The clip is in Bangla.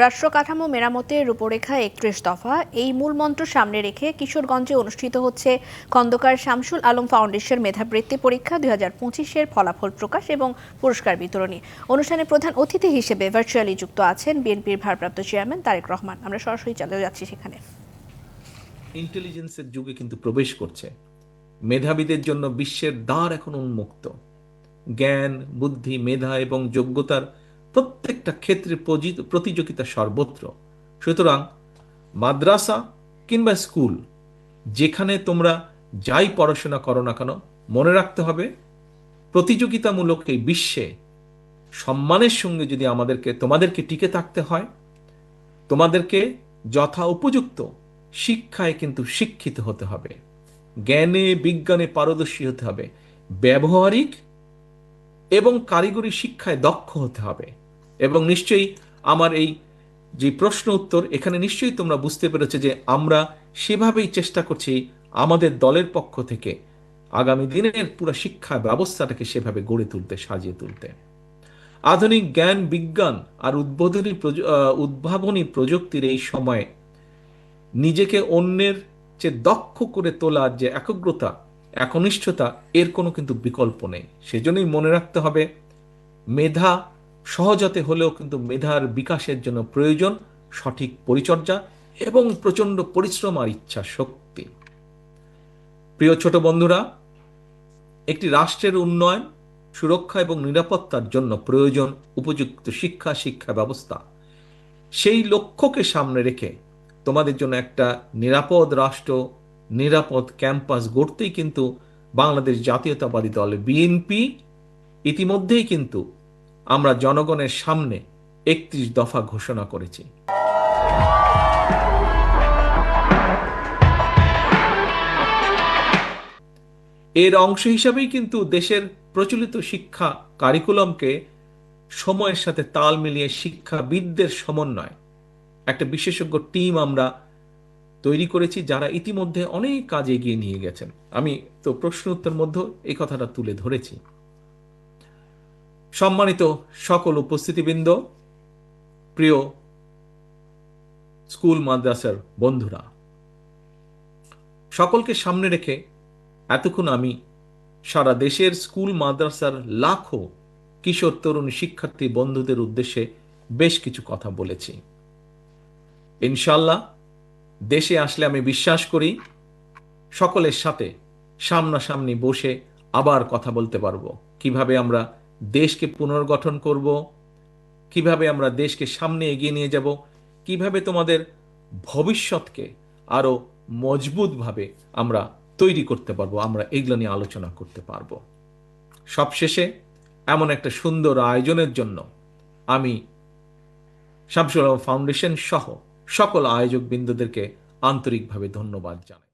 রাষ্ট্র কাঠামো মেরামতের রূপরেখা একত্রিশ দফা। এই মূল মন্ত্র সামনে রেখে কিশোরগঞ্জে অনুষ্ঠিত হচ্ছে খন্দকার শামসুল আলম ফাউন্ডেশন মেধাবৃত্তি পরীক্ষা দুই হাজার পঁচিশের ফলাফল প্রকাশ এবং পুরস্কার বিতরণী। অনুষ্ঠানে প্রধান অতিথি হিসেবে ভার্চুয়ালি যুক্ত আছেন বিএনপির ভারপ্রাপ্ত চেয়ারম্যান তারেক রহমান। আমরা সরাসরি চলে যাচ্ছি সেখানে। ইন্টেলিজেন্সের যুগে কিন্তু প্রবেশ করছে। মেধাবীদের জন্য বিশ্বের দ্বার এখন উন্মুক্ত। জ্ঞান, বুদ্ধি, মেধা এবং যোগ্যতার প্রত্যেকটা ক্ষেত্রে প্রতিযোগিতা সর্বত্র। সুতরাং মাদ্রাসা কিংবা স্কুল, যেখানে তোমরা যাই পড়াশোনা করো না কেন, মনে রাখতে হবে, প্রতিযোগিতামূলক এই বিশ্বে সম্মানের সঙ্গে যদি আমাদেরকে, তোমাদেরকে টিকে থাকতে হয়, তোমাদেরকে যথা উপযুক্ত শিক্ষায় কিন্তু শিক্ষিত হতে হবে। জ্ঞানে, বিজ্ঞানে পারদর্শী হতে হবে। ব্যবহারিক এবং কারিগরি শিক্ষায় দক্ষ হতে হবে। এবং নিশ্চয়ই আমার এই যে প্রশ্ন উত্তর, এখানে নিশ্চয়ই তোমরা বুঝতে পেরেছ যে আমরা সেভাবেই চেষ্টা করছি আমাদের দলের পক্ষ থেকে আগামী দিনের পুরো শিক্ষা ব্যবস্থাটাকে সেভাবে গড়ে তুলতে, সাজিয়ে তুলতে। আধুনিক জ্ঞান, বিজ্ঞান আর উদ্বোধনী উদ্ভাবনী প্রযুক্তির এই সময়ে নিজেকে অন্যের যে দক্ষ করে তোলার যে একগ্রতা, একনিষ্ঠতা, এর কোনো কিন্তু বিকল্প নেই। সেজন্যই মনে রাখতে হবে, মেধা সহজতে হলেও কিন্তু মেধার বিকাশের জন্য প্রয়োজন সঠিক পরিচর্যা এবং প্রচণ্ড পরিশ্রম আর ইচ্ছা শক্তি। প্রিয় ছোট বন্ধুরা, একটি রাষ্ট্রের উন্নয়ন, সুরক্ষা এবং নিরাপত্তার জন্য প্রয়োজন উপযুক্ত শিক্ষা শিক্ষা ব্যবস্থা। সেই লক্ষ্যকে সামনে রেখে তোমাদের জন্য একটা নিরাপদ রাষ্ট্র, নিরাপদ ক্যাম্পাস গড়তেই কিন্তু বাংলাদেশ জাতীয়তাবাদী দল বিএনপি ইতিমধ্যেই কিন্তু আমরা জনগণের সামনে একত্রিশ দফা ঘোষণা করেছি। এর অংশ হিসাবেই কিন্তু দেশের প্রচলিত শিক্ষা কারিকুলামকে সময়ের সাথে তাল মিলিয়ে শিক্ষাবিদদের সমন্বয়, একটা বিশেষজ্ঞ টিম আমরা তৈরি করেছি যারা ইতিমধ্যে অনেক কাজ এগিয়ে নিয়ে গেছেন। আমি তো প্রশ্ন উত্তর মধ্যে এই কথাটা তুলে ধরেছি। সম্মানিত সকল উপস্থিতিবৃন্দ, প্রিয় স্কুল মাদ্রাসার বন্ধুরা, সকলকে সামনে রেখে এতক্ষণ আমি সারা দেশের স্কুল মাদ্রাসার লাখো কিশোর তরুণ শিক্ষার্থী বন্ধুদের উদ্দেশ্যে বেশ কিছু কথা বলেছি। ইনশাল্লাহ দেশে আসলে আমি বিশ্বাস করি সকলের সাথে সামনাসামনি বসে আবার কথা বলতে পারব। কীভাবে আমরা দেশকে পুনর্গঠন করব, কীভাবে আমরা দেশকে সামনে এগিয়ে নিয়ে যাব, কীভাবে তোমাদের ভবিষ্যৎকে আরও মজবুতভাবে আমরা তৈরি করতে পারব, আমরা এগুলো নিয়ে আলোচনা করতে পারব। সবশেষে, এমন একটা সুন্দর আয়োজনের জন্য আমি শামসুল ফাউন্ডেশন সহ সকল আয়োজক বিন্দুদেরকে আন্তরিকভাবে ধন্যবাদ জানাই।